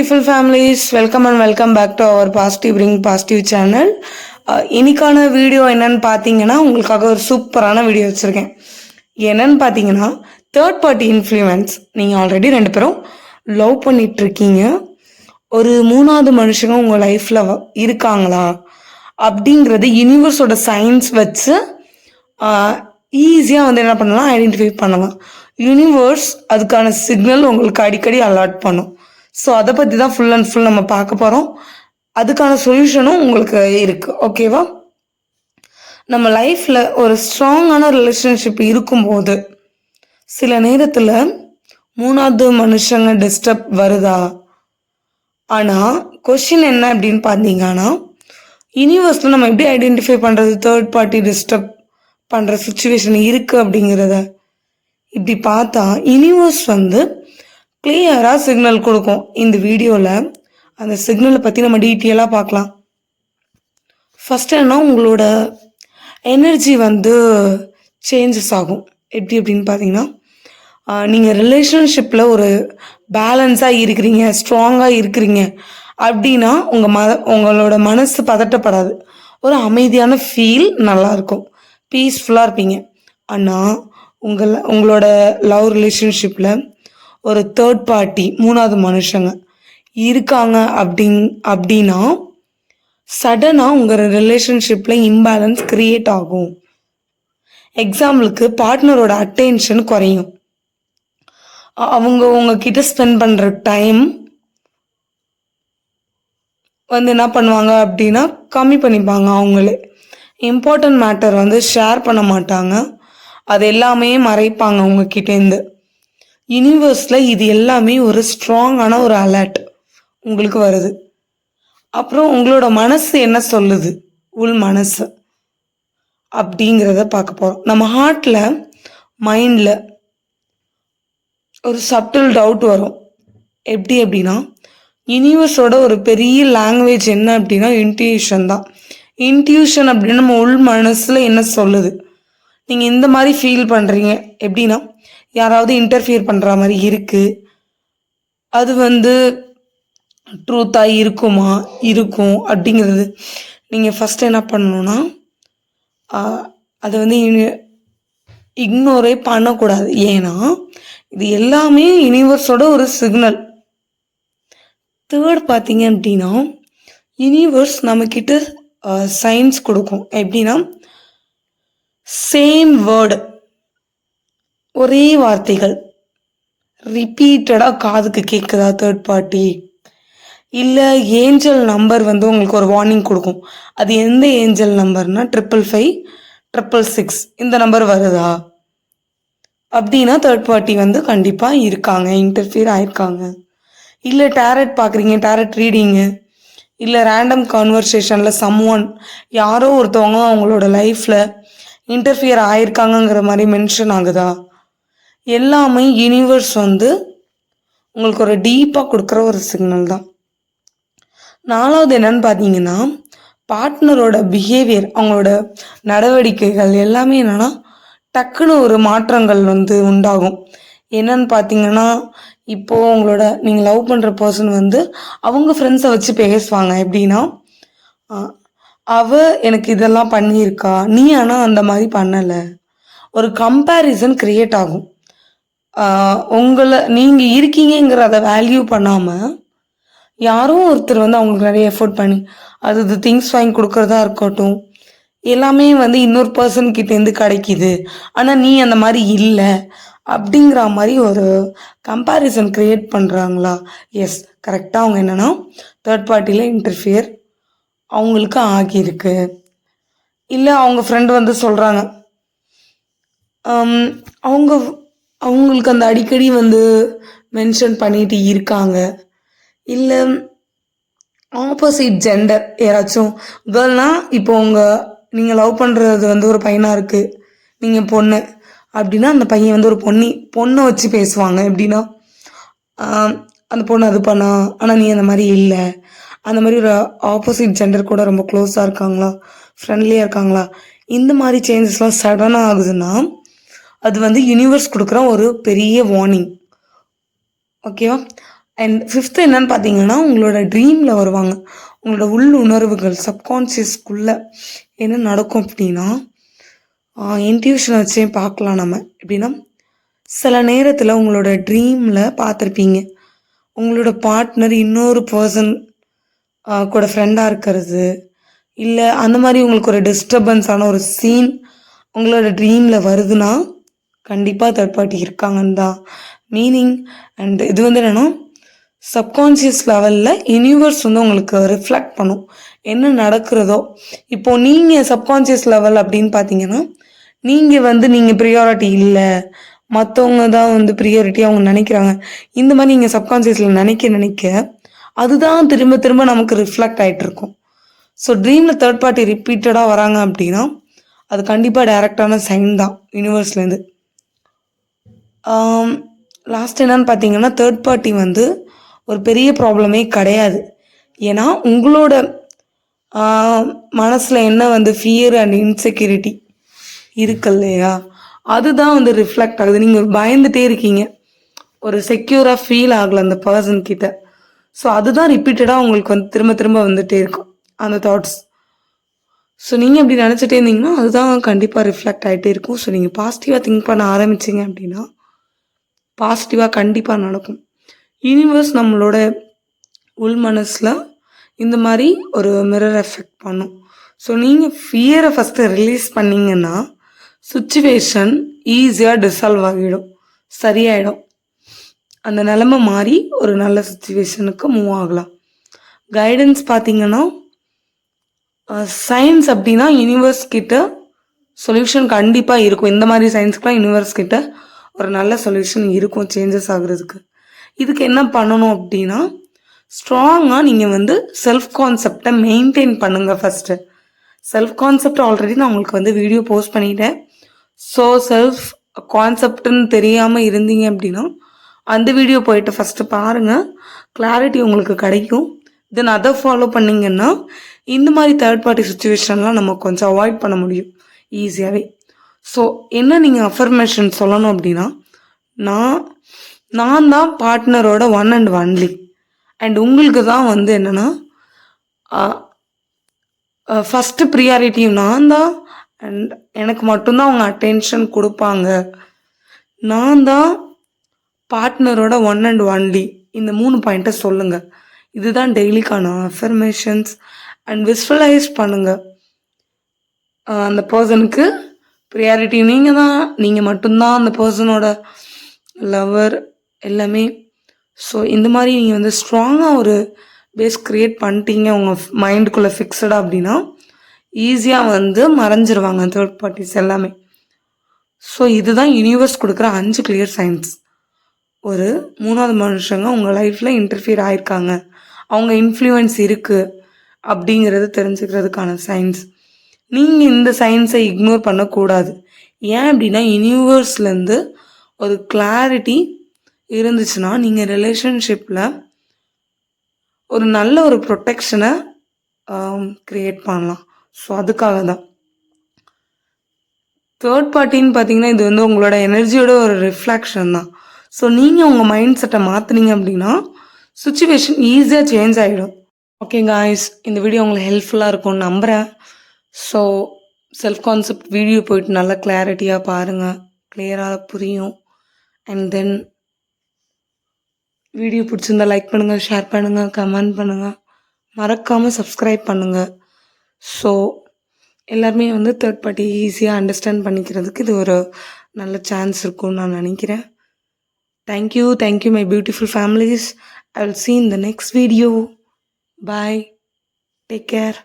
Beautiful families welcome and welcome back to our positive ring positive channel இன்னைக்கான video என்னன்னு பார்த்தீங்கன்னா உங்களுக்காக ஒரு சூப்பரான வீடியோ வச்சுருக்கேன். என்னன்னு பார்த்தீங்கன்னா தேர்ட் பார்ட்டி இன்ஃப்ளூயன்ஸ் நீங்கள் ஆல்ரெடி ரெண்டு பேரும் லவ் பண்ணிட்டு இருக்கீங்க ஒரு மூணாவது மனுஷங்க உங்கள் லைஃப்பில் இருக்காங்களா? அப்படிங்கிறது யூனிவர்ஸோட சயின்ஸ் வச்சு ஈஸியாக வந்து என்ன பண்ணலாம் ஐடென்டிஃபை பண்ணலாம். யூனிவர்ஸ் அதுக்கான சிக்னல் உங்களுக்கு அடிக்கடி அலாட் பண்ணும். ஸோ அதை பற்றி தான் ஃபுல் அண்ட் ஃபுல் நம்ம பார்க்க போகிறோம் அதுக்கான சொல்யூஷனும் உங்களுக்கு இருக்குது ஓகேவா நம்ம லைஃப்பில் ஒரு ஸ்ட்ராங்கான ரிலேஷன்ஷிப் இருக்கும்போது சில நேரத்தில் மூணாவது மனுஷங்க டிஸ்டர்ப் வருதா? ஆனால் கொஷின் என்ன அப்படின்னு பார்த்தீங்கன்னா யூனிவர்ஸில் நம்ம எப்படி ஐடென்டிஃபை பண்ணுறது தேர்ட் பார்ட்டி டிஸ்டர்ப் பண்ணுற சுச்சுவேஷன் இருக்குது அப்படிங்கிறத. இப்படி பார்த்தா யூனிவர்ஸ் வந்து கிளியராக சிக்னல் கொடுக்கும். இந்த வீடியோவில் அந்த சிக்னலை பற்றி நம்ம டீட்டெயிலாக பார்க்கலாம். ஃபஸ்ட் என்ன உங்களோட எனர்ஜி வந்து சேஞ்சஸ் ஆகும். எப்படி அப்படின்னு பார்த்தீங்கன்னா நீங்கள் ரிலேஷன்ஷிப்பில் ஒரு பேலன்ஸாக இருக்கிறீங்க ஸ்ட்ராங்காக இருக்கிறீங்க. அப்படின்னா உங்கள் ம உங்களோட மனசு பதட்டப்படாது. ஒரு அமைதியான ஃபீல் நல்லாயிருக்கும். பீஸ்ஃபுல்லாக இருப்பீங்க. ஆனால் உங்கள் உங்களோட லவ் ரிலேஷன்ஷிப்பில் ஒரு தேர்ட் பார்ட்டி மூணாவது மனுஷங்க இருக்காங்க அப்படிங் அப்படின்னா சடனாக உங்கள் ரிலேஷன்ஷிப்பில் இம்பேலன்ஸ் க்ரியேட் ஆகும். எக்ஸாம்பிளுக்கு பார்ட்னரோட அட்டென்ஷன் குறையும். அவங்க உங்ககிட்ட ஸ்பெண்ட் பண்ணுற டைம் வந்து என்ன பண்ணுவாங்க அப்படின்னா கம்மி பண்ணிப்பாங்க அவங்களே. இம்பார்ட்டன்ட் மேட்டர் வந்து ஷேர் பண்ண மாட்டாங்க. அது எல்லாமே மறைப்பாங்க உங்ககிட்டேருந்து யூனிவர்ஸில் இது எல்லாமே ஒரு ஸ்ட்ராங்கான ஒரு அலர்ட் உங்களுக்கு வருது. அப்புறம் உங்களோட மனசு என்ன சொல்லுது? உள் மனசு அப்படிங்கிறத பார்க்க போகிறோம் நம்ம ஹார்ட்டில் மைண்டில் ஒரு சப்டில் டவுட் வரும். எப்படி அப்படின்னா யூனிவர்ஸோட ஒரு பெரிய லாங்குவேஜ் என்ன அப்படின்னா இன்ட்யூஷன் தான். இன்ட்யூஷன் அப்படின்னு நம்ம உள் மனசில் என்ன சொல்லுது? நீங்கள் இந்த மாதிரி ஃபீல் பண்ணுறீங்க எப்படின்னா யாராவது இன்டர்ஃபியர் பண்ணுற மாதிரி இருக்குது அது வந்து ட்ரூத்தாக இருக்குமா? இருக்கும் அப்படிங்கிறது நீங்கள் ஃபஸ்ட்டு என்ன பண்ணணும்னா அதை வந்து இக்னோரே பண்ணக்கூடாது. ஏன்னா இது எல்லாமே யூனிவர்ஸோட ஒரு சிக்னல் தேர்ட் பார்த்தீங்க அப்படின்னா யூனிவர்ஸ் நம்மக்கிட்ட சயின்ஸ் கொடுக்கும். எப்படின்னா சேம் வேர்டு ஒரே வார்த்தைகள். ரிப்பீட்டடாக காதுக்கு கேட்குதா தேர்ட் பார்ட்டி இல்லை ஏஞ்சல் நம்பர் வந்து உங்களுக்கு ஒரு வார்னிங் கொடுக்கும். அது எந்த ஏஞ்சல் நம்பர்னா ட்ரிபிள் ஃபைவ் ட்ரிபிள் சிக்ஸ் இந்த நம்பர் வருதா? அப்படின்னா தேர்ட் பார்ட்டி வந்து கண்டிப்பாக இருக்காங்க இன்டர்ஃபியர் ஆயிருக்காங்க. இல்லை டேரட் பார்க்குறீங்க டேரட் ரீடிங்கு இல்லை ரேண்டம் கான்வர்சேஷனில் சம் ஒன் யாரோ ஒருத்தவங்க அவங்களோட லைஃப்பில் இன்டர்ஃபியர் ஆயிருக்காங்கங்கிற மாதிரி மென்ஷன் ஆகுதா? எல்லாமே யூனிவர்ஸ் வந்து உங்களுக்கு ஒரு டீப்பாக கொடுக்குற ஒரு சிக்னல் தான். நாலாவது என்னன்னு பார்த்தீங்கன்னா பார்ட்னரோட பிஹேவியர் அவங்களோட நடவடிக்கைகள் எல்லாமே என்னென்னா டக்குன்னு ஒரு மாற்றங்கள் வந்து உண்டாகும். என்னன்னு பார்த்தீங்கன்னா இப்போ உங்களோட நீங்கள் லவ் பண்ணுற பர்சன் வந்து அவங்க ஃப்ரெண்ட்ஸை வச்சு பேசுவாங்க. எப்படின்னா அவ எனக்கு இதெல்லாம் பண்ணியிருக்கா. நீ ஆனால் அந்த மாதிரி பண்ணலை. ஒரு கம்பேரிசன் க்ரியேட் ஆகும். உங்களை நீங்கள் இருக்கீங்கங்கிறத வேல்யூ பண்ணாமல் யாரும் ஒருத்தர் வந்து அவங்களுக்கு நிறைய எஃபோர்ட் பண்ணி அது இது திங்ஸ் வாங்கி கொடுக்கறதா இருக்கட்டும் எல்லாமே வந்து இன்னொரு பர்சன் கிட்டேருந்து கிடைக்கிது. ஆனால் நீ அந்த மாதிரி இல்லை அப்படிங்கிற மாதிரி ஒரு கம்பேரிசன் க்ரியேட் பண்ணுறாங்களா எஸ் கரெக்டாக அவங்க என்னென்னா தேர்ட் பார்ட்டியில் இன்டர்ஃபியர் அவங்களுக்கு ஆகியிருக்கு. இல்லை அவங்க ஃப்ரெண்டு வந்து சொல்கிறாங்க அவங்க அவங்களுக்கு அந்த அடிக்கடி வந்து மென்ஷன் பண்ணிட்டு இருக்காங்க. இல்லை ஆப்போசிட் ஜெண்டர் யாராச்சும் கேர்ள்னா இப்போ உங்கள் நீங்கள் லவ் பண்ணுறது வந்து ஒரு பையனாக இருக்குது நீங்கள் பொண்ணு அப்படின்னா அந்த பையன் வந்து ஒரு பொண்ணி பொண்ணை வச்சு பேசுவாங்க எப்படின்னா அந்த பொண்ணு அது பண்ணா ஆனால் நீ அந்த மாதிரி இல்லை. அந்த மாதிரி ஒரு ஆப்போசிட் ஜெண்டர் கூட ரொம்ப க்ளோஸாக இருக்காங்களா ஃப்ரெண்ட்லியாக இருக்காங்களா இந்த மாதிரி சேஞ்சஸ்லாம் சடனாக ஆகுதுன்னா அது வந்து யூனிவர்ஸ் கொடுக்குற ஒரு பெரிய வார்னிங் ஓகேவா அண்ட் ஃபிஃப்த்து என்னன்னு பார்த்தீங்கன்னா உங்களோட ட்ரீமில் வருவாங்க. உங்களோட உள் உணர்வுகள் சப்கான்ஷியஸ்க்குள்ளே என்ன நடக்கும் அப்படின்னா இன்ட்யூஷனை வச்சே பார்க்கலாம் நம்ம. எப்படின்னா சில நேரத்தில் உங்களோட ட்ரீமில் பார்த்துருப்பீங்க உங்களோட பார்ட்னர் இன்னொரு பர்சன் கூட ஃப்ரெண்டாக இருக்கிறது. இல்லை அந்த மாதிரி உங்களுக்கு ஒரு டிஸ்டர்பன்ஸான ஒரு சீன் உங்களோட ட்ரீமில் வருதுன்னா கண்டிப்பாக தேர்ட் பார்ட்டி இருக்காங்கன்னு தான் மீனிங் அண்ட் இது வந்து என்னென்னா சப்கான்ஷியஸ் லெவலில் யூனிவர்ஸ் வந்து உங்களுக்கு ரிஃப்ளெக்ட் பண்ணும். என்ன நடக்கிறதோ. இப்போ நீங்கள் சப்கான்ஷியஸ் லெவல் அப்படின்னு பார்த்தீங்கன்னா நீங்கள் வந்து நீங்கள் ப்ரியாரிட்டி இல்லை. மற்றவங்க தான் வந்து ப்ரியாரிட்டி அவங்க நினைக்கிறாங்க. இந்த மாதிரி நீங்கள் சப்கான்ஷியஸில் நினைக்க நினைக்க அதுதான் திரும்ப திரும்ப நமக்கு ரிஃப்ளெக்ட் ஆகிட்டு இருக்கும். ஸோ ட்ரீமில் தேர்ட் பார்ட்டி ரிப்பீட்டடாக வராங்க அப்படின்னா அது கண்டிப்பாக டைரக்டான சைன் தான் யூனிவர்ஸ்லேருந்து லாஸ்ட் என்னன்னு பார்த்தீங்கன்னா தேர்ட் பார்ட்டி வந்து ஒரு பெரிய ப்ராப்ளமே கிடையாது. ஏன்னா உங்களோட மனசில் என்ன வந்து ஃபியர் அண்ட் இன்செக்யூரிட்டி இருக்கு இல்லையா? அதுதான் வந்து ரிஃப்ளெக்ட் ஆகுது. நீங்கள் பயந்துட்டே இருக்கீங்க. ஒரு செக்யூராக ஃபீல் ஆகலை அந்த பர்சன் கிட்ட. ஸோ அதுதான் ரிப்பீட்டடாக உங்களுக்கு வந்து திரும்ப திரும்ப வந்துகிட்டே இருக்கும். அந்த தாட்ஸ் ஸோ நீங்கள் இப்படி நினச்சிட்டே இருந்தீங்கன்னா அதுதான் கண்டிப்பாக ரிஃப்ளெக்ட் ஆகிட்டே இருக்கும். ஸோ நீங்கள் பாசிட்டிவாக திங்க் பண்ண ஆரம்பிச்சிங்க அப்படின்னா பாசிட்டிவாக கண்டிப்பாக நடக்கும். யூனிவர்ஸ் நம்மளோட உள் மனசில் இந்த மாதிரி ஒரு மிரர் எஃபெக்ட் பண்ணும். ஸோ நீங்கள் ஃபியரை ஃபஸ்ட்டு ரிலீஸ் பண்ணிங்கன்னா சுச்சுவேஷன் ஈஸியாக டிசால்வ் ஆகிடும். சரியாயிடும். அந்த நிலமை மாறி ஒரு நல்ல சுச்சுவேஷனுக்கு மூவ் ஆகலாம். கைடன்ஸ் பார்த்தீங்கன்னா சயின்ஸ் அப்படின்னா யூனிவர்ஸ் கிட்ட சொல்யூஷன் கண்டிப்பாக இருக்கும். இந்த மாதிரி சயின்ஸ்க்குலாம் யூனிவர்ஸ் கிட்ட ஒரு நல்ல சொல்யூஷன் இருக்கும் சேஞ்சஸ் ஆகுறதுக்கு. இதுக்கு என்ன பண்ணணும் அப்படின்னா ஸ்ட்ராங்காக நீங்கள் வந்து செல்ஃப் கான்செப்டை மெயின்டைன் பண்ணுங்கள் ஃபஸ்ட்டு செல்ஃப் கான்செப்ட் ஆல்ரெடி நான் உங்களுக்கு வந்து வீடியோ போஸ்ட் பண்ணிட்டேன். ஸோ செல்ஃப் கான்செப்ட்னு தெரியாமல் இருந்தீங்க அப்படின்னா அந்த வீடியோ போயிட்டு ஃபஸ்ட்டு பாருங்கள் கிளாரிட்டி உங்களுக்கு கிடைக்கும். தென் அதை ஃபாலோ பண்ணிங்கன்னா இந்த மாதிரி தேர்ட் பார்ட்டி சுச்சுவேஷன்லாம் நம்ம கொஞ்சம் அவாய்ட் பண்ண முடியும். ஈஸியாகவே ஸோ என்ன நீங்கள் அஃபர்மேஷன் சொல்லணும் அப்படின்னா நான் நான் தான் பார்ட்னரோட ஒன் அண்ட் ஒன்லி அண்ட் உங்களுக்கு தான் வந்து என்னென்னா ஃபஸ்ட்டு ப்ரியாரிட்டியும் நான் தான் அண்ட் எனக்கு மட்டும்தான் அவங்க அட்டென்ஷன் கொடுப்பாங்க. நான் தான் பார்ட்னரோட ஒன் அண்ட் ஒன்லி இந்த மூணு பாயிண்ட்டை சொல்லுங்கள் இதுதான் டெய்லிக்கான அஃபர்மேஷன்ஸ் அண்ட் விஸ்வலைஸ் பண்ணுங்கள் அந்த பர்சனுக்கு ப்ரியாரிட்டி நீங்கள் தான் நீங்கள் மட்டும்தான் அந்த பர்சனோட லவர் எல்லாமே. ஸோ இந்த மாதிரி நீங்கள் வந்து ஸ்ட்ராங்காக ஒரு பேஸ் க்ரியேட் பண்ணிட்டீங்க உங்கள் மைண்டுக்குள்ளே ஃபிக்ஸடாக அப்படின்னா ஈஸியாக வந்து மறைஞ்சிருவாங்க தேர்ட் பார்ட்டிஸ் எல்லாமே. ஸோ இதுதான் யூனிவர்ஸ் கொடுக்குற அஞ்சு கிளியர் சயின்ஸ் ஒரு மூணாவது மனுஷங்க உங்கள் லைஃப்பில் இன்டர்ஃபியர் ஆயிருக்காங்க. அவங்க இன்ஃப்ளூயன்ஸ் இருக்குது அப்படிங்கிறது தெரிஞ்சுக்கிறதுக்கான சயின்ஸ் நீங்கள் இந்த சயின்ஸை இக்னோர் பண்ணக்கூடாது. ஏன் அப்படின்னா யூனிவர்ஸ்லேருந்து ஒரு கிளாரிட்டி இருந்துச்சுன்னா நீங்கள் ரிலேஷன்ஷிப்பில் ஒரு நல்ல ஒரு ப்ரொட்டெக்ஷனை க்ரியேட் பண்ணலாம். ஸோ அதுக்காக தான் தேர்ட் பார்ட்டின்னு பார்த்தீங்கன்னா இது வந்து உங்களோட எனர்ஜியோட ஒரு ரிஃப்ளெக்ஷன் தான். ஸோ நீங்கள் உங்கள் மைண்ட் செட்டை மாற்றினீங்க அப்படின்னா சுச்சுவேஷன் ஈஸியாக சேஞ்ச் ஆகிடும் ஓகே காய்ஸ் இந்த வீடியோ உங்களுக்கு ஹெல்ப்ஃபுல்லாக இருக்கும்னு நம்புகிறேன் ஸோ செல்ஃப் கான்செப்ட் வீடியோ போயிட்டு நல்லா கிளாரிட்டியாக பாருங்கள் கிளியராக புரியும். அண்ட் தென் வீடியோ பிடிச்சிருந்தா லைக் பண்ணுங்கள் ஷேர் பண்ணுங்கள் கமெண்ட் பண்ணுங்கள் மறக்காமல் சப்ஸ்கிரைப் பண்ணுங்கள் ஸோ எல்லாருமே வந்து தேர்ட் பார்ட்டி ஈஸியாக அண்டர்ஸ்டாண்ட் பண்ணிக்கிறதுக்கு இது ஒரு நல்ல சான்ஸ் இருக்கும்னு நான் நினைக்கிறேன். Thank you thank you my beautiful families I will seen in next video bye Bye. Take care